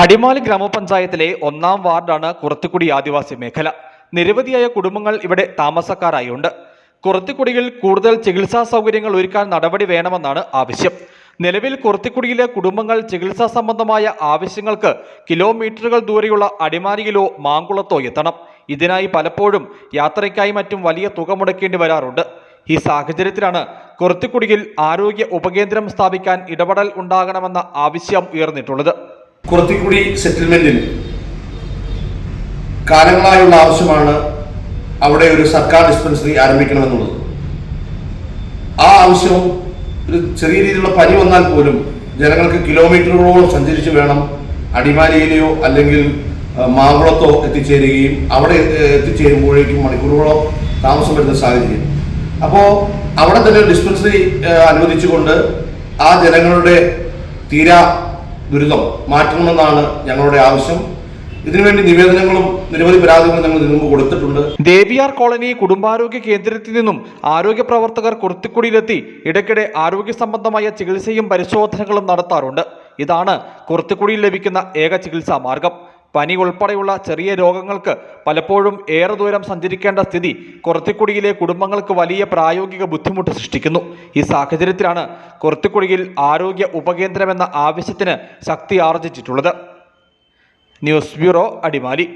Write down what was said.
അടിമാലി ഗ്രാമപഞ്ചായത്തിലെ ഒന്നാം വാർഡാണ് കുറത്തിക്കുടി ആദിവാസി മേഖല. നിരവധിയായ കുടുംബങ്ങൾ ഇവിടെ താമസക്കാരായി ഉണ്ട് കുറത്തിക്കുടിയിൽ കൂടുതൽ ചികിത്സാ സൗകര്യങ്ങൾ ഒരുക്കാൻ നടപടി വേണമെന്നാണ് ആവശ്യം. നിലവിൽ കുറത്തിക്കുടിയിലെ കുടുംബങ്ങൾ ചികിത്സാ സംബന്ധമായ ആവശ്യങ്ങൾക്ക് കിലോമീറ്ററുകൾ ദൂരെയുള്ള അടിമാലിയിലോ മാങ്കുളത്തോ എത്തണം. ഇതിനായി പലപ്പോഴും യാത്രയ്ക്കായി മറ്റും വലിയ തുക മുടക്കേണ്ടി വരാറുണ്ട്. ഈ സാഹചര്യത്തിലാണ് കുറത്തിക്കുടിയിൽ ആരോഗ്യ ഉപകേന്ദ്രം സ്ഥാപിക്കാൻ ഇടപെടൽ ഉണ്ടാകണമെന്ന ആവശ്യം ഉയർന്നിട്ടുള്ളത്. കുറത്തിക്കുടി സെറ്റിൽമെന്റിൽ കാലങ്ങളായുള്ള ആവശ്യമാണ് അവിടെ ഒരു സർക്കാർ ഡിസ്പെൻസറി ആരംഭിക്കണമെന്നുള്ളത്. ആ ആവശ്യം ഒരു ചെറിയ രീതിയിലുള്ള പനി വന്നാൽ പോലും ജനങ്ങൾക്ക് കിലോമീറ്ററുകളോളം സഞ്ചരിച്ച് വേണം അടിമാലിയിലെയോ അല്ലെങ്കിൽ ആ, മാങ്കുളത്തോ എത്തിച്ചേരുകയും അവിടെ എത്തിച്ചേരുമ്പോഴേക്കും മണിക്കൂറുകളോ താമസം വരുന്ന സാഹചര്യം. അപ്പോൾ അവിടെ തന്നെ ഡിസ്പെൻസറി അനുവദിച്ചുകൊണ്ട് ആ ജനങ്ങളുടെ തീരാ ദുരിതം മാറ്റണമെന്നാണ് ഞങ്ങളുടെ ആവശ്യം. ഇതിനുവേണ്ടി നിവേദനങ്ങളും നിരവധി പരാതികളും ഞങ്ങൾ ഇതിനു കൊടുത്തിട്ടുണ്ട്. ദേവിയാർ കോളനി കുടുംബാരോഗ്യ കേന്ദ്രത്തിൽ നിന്നും ആരോഗ്യ പ്രവർത്തകർ കുർത്തിക്കുടിയിലെത്തി ഇടയ്ക്കിടെ ആരോഗ്യ സംബന്ധമായ ചികിത്സയും പരിശോധനകളും നടത്താറുണ്ട്. ഇതാണ് കുർത്തിക്കുടിയിൽ ലഭിക്കുന്ന ഏക ചികിത്സാ മാർഗം. പനി ഉൾപ്പെടെയുള്ള ചെറിയ രോഗങ്ങൾക്ക് പലപ്പോഴും ഏറെ ദൂരം സഞ്ചരിക്കേണ്ട സ്ഥിതി കുറത്തിക്കുടിയിലെ കുടുംബങ്ങൾക്ക് വലിയ പ്രായോഗിക ബുദ്ധിമുട്ട് സൃഷ്ടിക്കുന്നു. ഈ സാഹചര്യത്തിലാണ് കുറത്തിക്കുടിയിൽ ആരോഗ്യ ഉപകേന്ദ്രമെന്ന ആവശ്യത്തിന് ശക്തി ആർജിച്ചിട്ടുള്ളത്. News bureau Adimali.